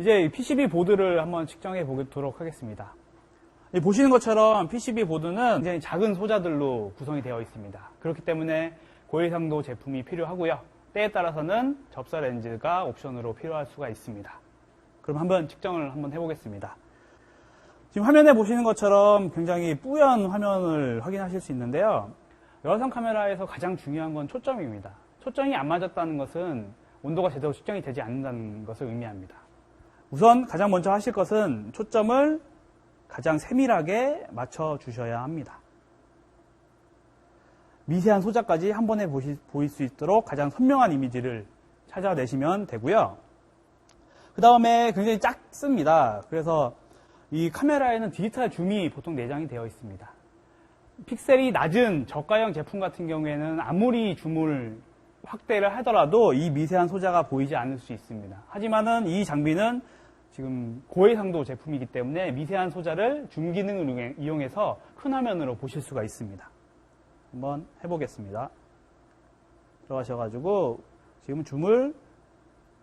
이제 PCB 보드를 한번 측정해 보도록 하겠습니다. 이 보시는 것처럼 PCB 보드는 굉장히 작은 소자들로 구성이 되어 있습니다. 그렇기 때문에 고해상도 제품이 필요하고요. 때에 따라서는 접사 렌즈가 옵션으로 필요할 수가 있습니다. 그럼 한번 측정을 한번 해보겠습니다. 지금 화면에 보시는 것처럼 굉장히 뿌연 화면을 확인하실 수 있는데요. 열화상 카메라에서 가장 중요한 건 초점입니다. 초점이 안 맞았다는 것은 온도가 제대로 측정이 되지 않는다는 것을 의미합니다. 우선 가장 먼저 하실 것은 초점을 가장 세밀하게 맞춰 주셔야 합니다. 미세한 소자까지 한 번에 보시- 보일 수 있도록 가장 선명한 이미지를 찾아내시면 되고요. 그 다음에 굉장히 작습니다. 그래서 이 카메라에는 디지털 줌이 보통 내장이 되어 있습니다. 픽셀이 낮은 저가형 제품 같은 경우에는 아무리 줌을 확대를 하더라도 이 미세한 소자가 보이지 않을 수 있습니다. 하지만은 이 장비는 지금 고해상도 제품이기 때문에 미세한 소자를 줌 기능을 이용해- 이용해서 큰 화면으로 보실 수가 있습니다. 한번 해보겠습니다. 들어가셔가지고 지금 줌을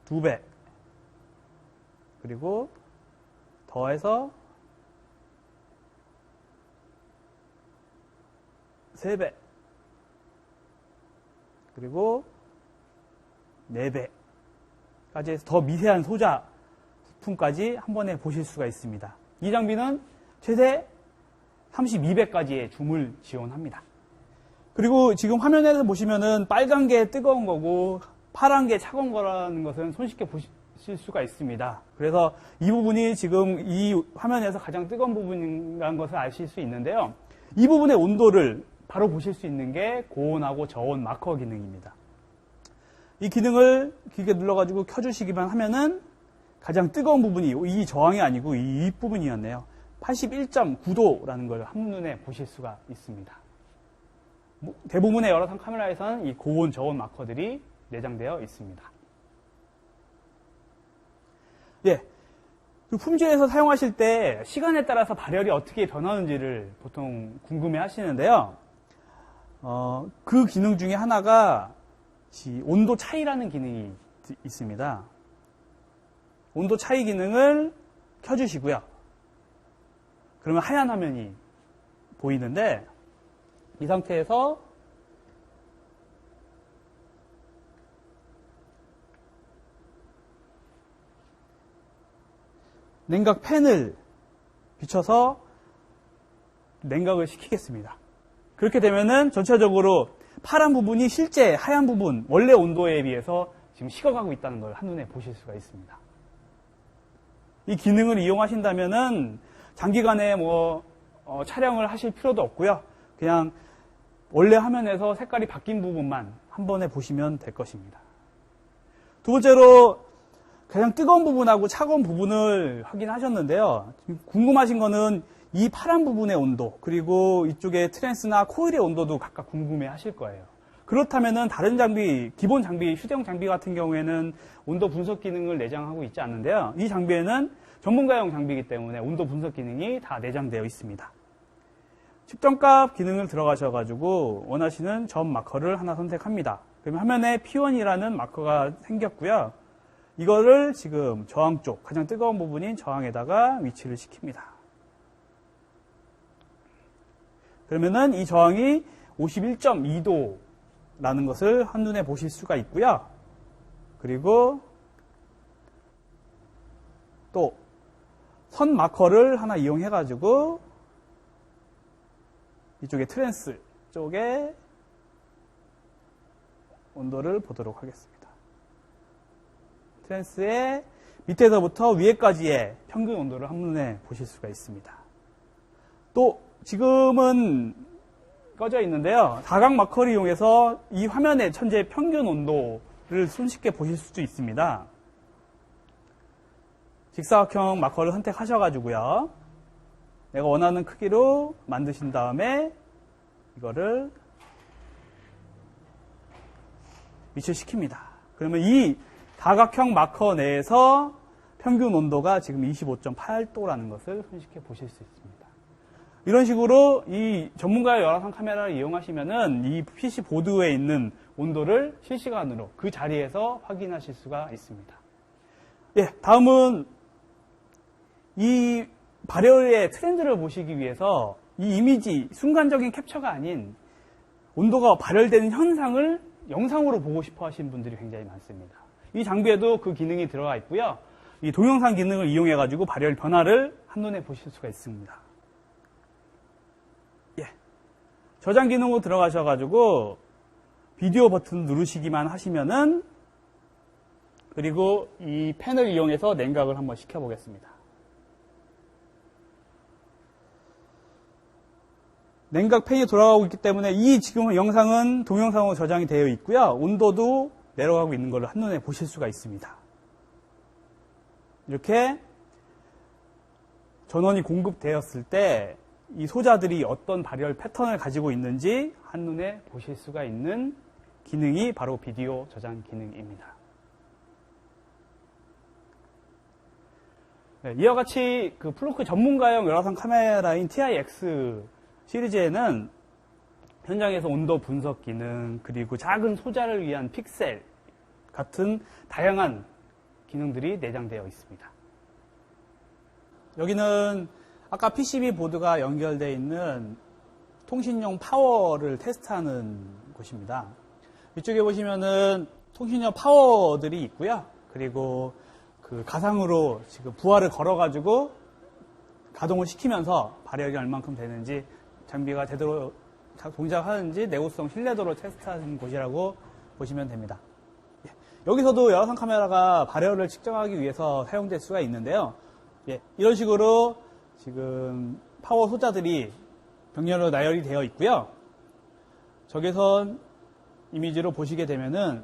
두 배 그리고 더해서 세 배 그리고 네 배까지 해서 더 미세한 소자 부품까지 한 번에 보실 수가 있습니다. 이 장비는 최대 32배까지의 줌을 지원합니다. 그리고 지금 화면에서 보시면은 빨간 게 뜨거운 거고 파란 게 차가운 거라는 것은 손쉽게 보실 수가 있습니다. 그래서 이 부분이 지금 이 화면에서 가장 뜨거운 부분이라는 것을 아실 수 있는데요. 이 부분의 온도를 바로 보실 수 있는 게 고온하고 저온 마커 기능입니다. 이 기능을 길게 눌러가지고 켜주시기만 하면은 가장 뜨거운 부분이 이 저항이 아니고 이 윗부분이었네요. 81.9도라는 걸 한눈에 보실 수가 있습니다. 뭐, 대부분의 열화상 카메라에서는 이 고온, 저온 마커들이 내장되어 있습니다. 예. 그 품질에서 사용하실 때 시간에 따라서 발열이 어떻게 변하는지를 보통 궁금해 하시는데요. 어, 그 기능 중에 하나가 이 온도 차이라는 기능이 있습니다. 온도 차이 기능을 켜주시고요. 그러면 하얀 화면이 보이는데 이 상태에서 냉각 팬을 비춰서 냉각을 시키겠습니다. 그렇게 되면은 전체적으로 파란 부분이 실제 하얀 부분, 원래 온도에 비해서 지금 식어가고 있다는 걸 한눈에 보실 수가 있습니다. 이 기능을 이용하신다면은 장기간에 뭐 어, 촬영을 하실 필요도 없고요. 그냥 원래 화면에서 색깔이 바뀐 부분만 한 번에 보시면 될 것입니다. 두 번째로 가장 뜨거운 부분하고 차가운 부분을 확인하셨는데요. 궁금하신 거는 이 파란 부분의 온도 그리고 이쪽에 트랜스나 코일의 온도도 각각 궁금해 하실 거예요. 그렇다면은 다른 장비, 기본 장비, 휴대용 장비 같은 경우에는 온도 분석 기능을 내장하고 있지 않는데요. 이 장비에는 전문가용 장비이기 때문에 온도 분석 기능이 다 내장되어 있습니다. 측정값 기능을 들어가셔가지고 원하시는 점 마커를 하나 선택합니다. 그러면 화면에 P1이라는 마커가 생겼고요. 이거를 지금 저항 쪽, 가장 뜨거운 부분인 저항에다가 위치를 시킵니다. 그러면은 이 저항이 51.2도 라는 것을 한눈에 보실 수가 있고요. 그리고 또 선 마커를 하나 이용해 가지고 이쪽에 트랜스 쪽에 온도를 보도록 하겠습니다. 트랜스의 밑에서부터 위에까지의 평균 온도를 한눈에 보실 수가 있습니다. 또 지금은 꺼져 있는데요. 다각 마커를 이용해서 이 화면의 현재 평균 온도를 손쉽게 보실 수도 있습니다. 직사각형 마커를 선택하셔가지고요. 내가 원하는 크기로 만드신 다음에 이거를 위치시킵니다. 그러면 이 다각형 마커 내에서 평균 온도가 지금 25.8도라는 것을 손쉽게 보실 수 있습니다. 이런 식으로 이 전문가의 열화상 카메라를 이용하시면은 이 PC 보드에 있는 온도를 실시간으로 그 자리에서 확인하실 수가 있습니다. 예, 다음은 이 발열의 트렌드를 보시기 위해서 이 이미지, 순간적인 캡처가 아닌 온도가 발열되는 현상을 영상으로 보고 싶어 하시는 분들이 굉장히 많습니다. 이 장비에도 그 기능이 들어가 있고요. 이 동영상 기능을 이용해 가지고 발열 변화를 한눈에 보실 수가 있습니다. 예. 저장 기능으로 들어가셔 가지고 비디오 버튼 누르시기만 하시면은 그리고 이 펜을 이용해서 냉각을 한번 시켜 보겠습니다. 냉각 펜이 돌아가고 있기 때문에 이 지금 영상은 동영상으로 저장이 되어 있고요. 온도도 내려가고 있는 것을 한눈에 보실 수가 있습니다. 이렇게 전원이 공급되었을 때 이 소자들이 어떤 발열 패턴을 가지고 있는지 한눈에 보실 수가 있는 기능이 바로 비디오 저장 기능입니다. 네, 이와 같이 그 플로크 전문가용 열화상 카메라인 TIX 시리즈에는 현장에서 온도 분석 기능, 그리고 작은 소자를 위한 픽셀 같은 다양한 기능들이 내장되어 있습니다. 여기는 아까 PCB 보드가 연결되어 있는 통신용 파워를 테스트하는 곳입니다. 이쪽에 보시면은 통신용 파워들이 있고요. 그리고 그 가상으로 지금 부하를 걸어가지고 가동을 시키면서 발열이 얼만큼 되는지 장비가 제대로 동작하는지 내구성, 신뢰도를 테스트하는 곳이라고 보시면 됩니다. 예, 여기서도 열화상 카메라가 발열을 측정하기 위해서 사용될 수가 있는데요. 예, 이런 식으로 지금 파워 소자들이 병렬로 나열이 되어 있고요. 적외선 이미지로 보시게 되면은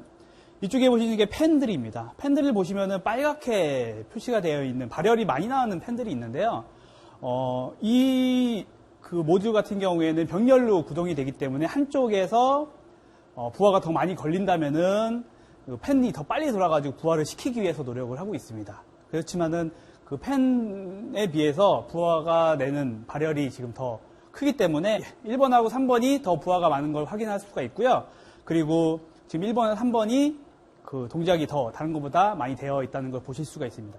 이쪽에 보시는 게 팬들입니다. 팬들을 보시면은 빨갛게 표시가 되어 있는 발열이 많이 나오는 팬들이 있는데요. 어, 이 그 모듈 같은 경우에는 병렬로 구동이 되기 때문에 한쪽에서 어, 부하가 더 많이 걸린다면은 그 팬이 더 빨리 돌아가지고 부하를 시키기 위해서 노력을 하고 있습니다. 그렇지만은 그 팬에 비해서 부하가 내는 발열이 지금 더 크기 때문에 1번하고 3번이 더 부하가 많은 걸 확인할 수가 있고요. 그리고 지금 1번과 3번이 그 동작이 더 다른 것보다 많이 되어 있다는 걸 보실 수가 있습니다.